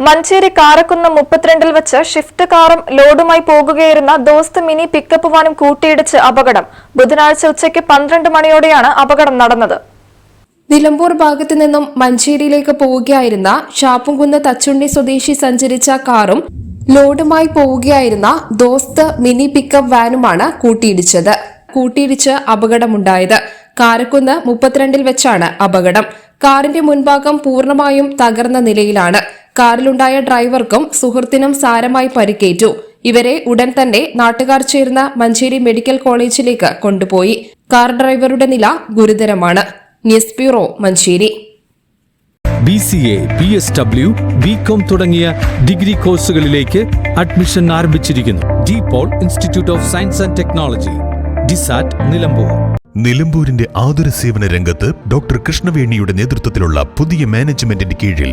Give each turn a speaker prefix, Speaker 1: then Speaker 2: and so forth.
Speaker 1: മഞ്ചേരി കാരക്കുന്ന് മുപ്പത്തിരണ്ടിൽ വെച്ച് ഷിഫ്റ്റ് കാറും ലോഡുമായി പോകുകയായിരുന്ന ദോസ്ത് മിനി പിക്കപ്പ് വാനും കൂട്ടിയിടിച്ച് അപകടം. ബുധനാഴ്ച ഉച്ചയ്ക്ക് പന്ത്രണ്ട് മണിയോടെയാണ് അപകടം നടന്നത്.
Speaker 2: നിലമ്പൂർ ഭാഗത്തു നിന്നും മഞ്ചേരിയിലേക്ക് പോവുകയായിരുന്ന ഷാപ്പുംകുന്ന് തച്ചുണ്ണി സ്വദേശി സഞ്ചരിച്ച കാറും ലോഡുമായി പോവുകയായിരുന്ന ദോസ്ത് മിനി പിക്കപ്പ് വാനുമാണ് കൂട്ടിയിടിച്ചത്. കൂട്ടിയിടിച്ച് അപകടമുണ്ടായത്. കാരക്കുന്ന് മുപ്പത്തിരണ്ടിൽ വെച്ചാണ് അപകടം. കാറിന്റെ മുൻഭാഗം പൂർണമായും തകർന്ന നിലയിലാണ്. കാറിലുണ്ടായ ഡ്രൈവർക്കും സുഹൃത്തിനും സാരമായി പരിക്കേറ്റു. ഇവരെ ഉടൻ തന്നെ നാട്ടുകാർ ചേർന്ന മഞ്ചേരി മെഡിക്കൽ കോളേജിലേക്ക് കൊണ്ടുപോയി. കാർ ഡ്രൈവറുടെ നില ഗുരുതരമാണ്. News bureau Manjeri.
Speaker 3: B C A B S W B com തുടങ്ങിയ ഡിഗ്രി കോഴ്സുകളിലേക്ക് അഡ്മിഷൻ ആരംഭിച്ചിരിക്കുന്നു. D Paul institute of science and technology DISAT Nilambur.
Speaker 4: നിലമ്പൂരിന്റെ ആതുര സേവന രംഗത്ത് ഡോക്ടർ കൃഷ്ണവേണിയുടെ നേതൃത്വത്തിലുള്ള പുതിയ മാനേജ്മെന്റിന്റെ കീഴിൽ